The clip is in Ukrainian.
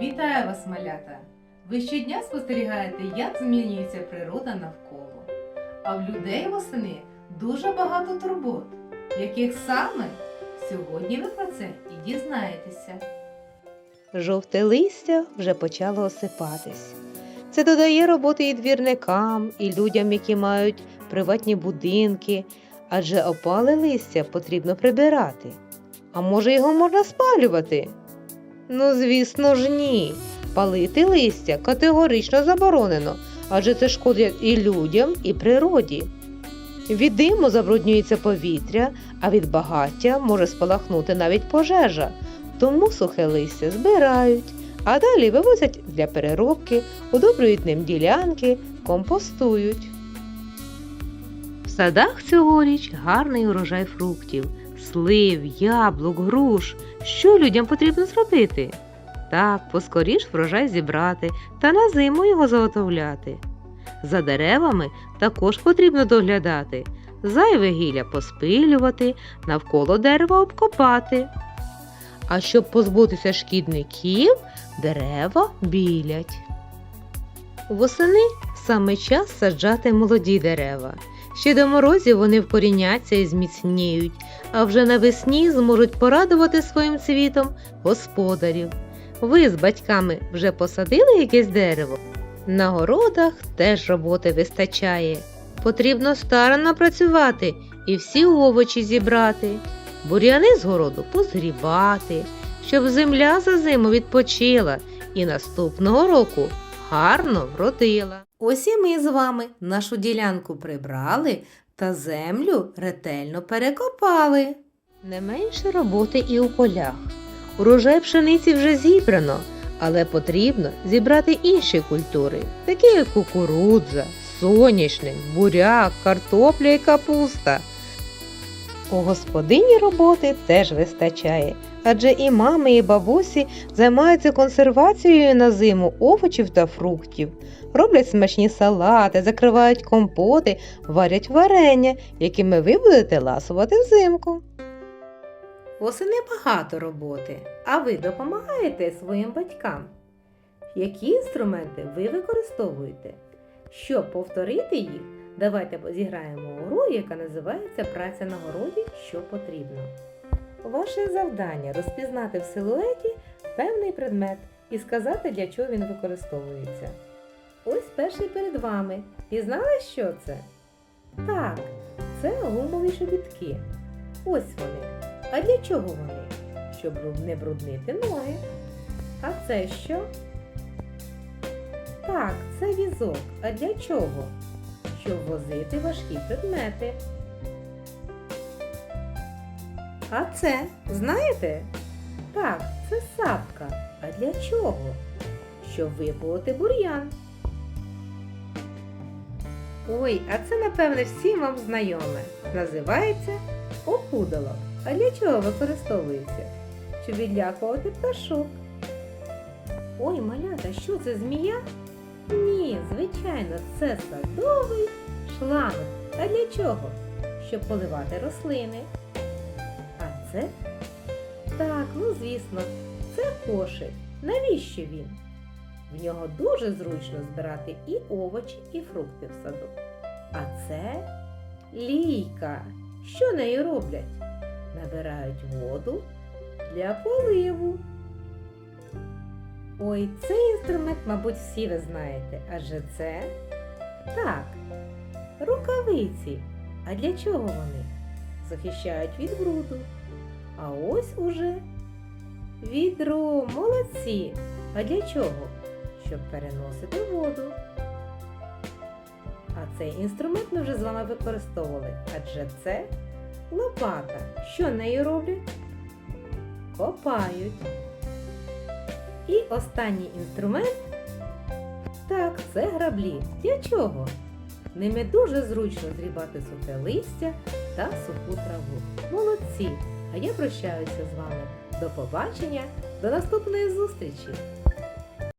Вітаю вас, малята! Ви щодня спостерігаєте, як змінюється природа навколо. А в людей восени дуже багато турбот, яких саме сьогодні ви про це і дізнаєтеся. Жовте листя вже почало осипатись. Це додає роботи і двірникам, і людям, які мають приватні будинки, адже опале листя потрібно прибирати. А може його можна спалювати? Ну, звісно ж, ні. Палити листя категорично заборонено, адже це шкодить і людям, і природі. Від диму забруднюється повітря, а від багаття може спалахнути навіть пожежа. Тому сухе листя збирають, а далі вивозять для переробки, удобрюють ним ділянки, компостують. В садах цьогоріч гарний урожай фруктів, слив, яблук, груш. Що людям потрібно зробити? Так, поскоріш врожай зібрати та на зиму його заготовляти. За деревами також потрібно доглядати, зайве гілля поспилювати, навколо дерева обкопати. А щоб позбутися шкідників, дерева білять. Восени саме час саджати молоді дерева. Ще до морозів вони вкоріняться і зміцніють, а вже навесні зможуть порадувати своїм цвітом господарів. Ви з батьками вже посадили якесь дерево? На городах теж роботи вистачає. Потрібно старанно працювати і всі овочі зібрати бур'яни з городу позгрібати, щоб земля за зиму відпочила і наступного року гарно вродила. Ось і ми з вами нашу ділянку прибрали та землю ретельно перекопали. Не менше роботи і у полях. Урожай пшениці вже зібрано, але потрібно зібрати інші культури, такі як кукурудза, соняшник, буряк, картопля і капуста. У господині роботи теж вистачає, адже і мами, і бабусі займаються консервацією на зиму овочів та фруктів, роблять смачні салати, закривають компоти, варять варення, якими ви будете ласувати взимку. Восени багато роботи, а ви допомагаєте своїм батькам. Які інструменти ви використовуєте? Щоб повторити їх, давайте зіграємо гру, яка називається Праця на городі, що потрібно. Ваше завдання розпізнати в силуеті певний предмет і сказати, для чого він використовується. Ось перший перед вами. Пізнали, що це? Так, це гумові шобітки. Ось вони. А для чого вони? Щоб не бруднити ноги. А це що? Так, це візок. А для чого? Щоб возити важкі предмети. А це, знаєте? Так, це сапка. А для чого? Щоб виполоти бур'ян. Ой, а це, напевне, всім вам знайоме. Називається опудало. А для чого використовується? Щоб відлякувати пташок. Ой, малята, що це змія? Ні, звичайно, це садовий шланг. А для чого? Щоб поливати рослини. А це? Так, ну звісно, це кошик. Навіщо він? В нього дуже зручно збирати і овочі, і фрукти в саду. А це лійка. Що нею роблять? Набирають воду для поливу. Ой, цей інструмент, мабуть, всі ви знаєте, адже це так, рукавиці. А для чого вони? Захищають від бруду. А ось уже відро, молодці. А для чого? Щоб переносити воду. А цей інструмент ми вже з вами використовували, адже це лопата. Що нею роблять? Копають. І останній інструмент так, це граблі. Для чого? Ними дуже зручно зрібати сухе листя та суху траву. Молодці! А я прощаюся з вами. До побачення, до наступної зустрічі!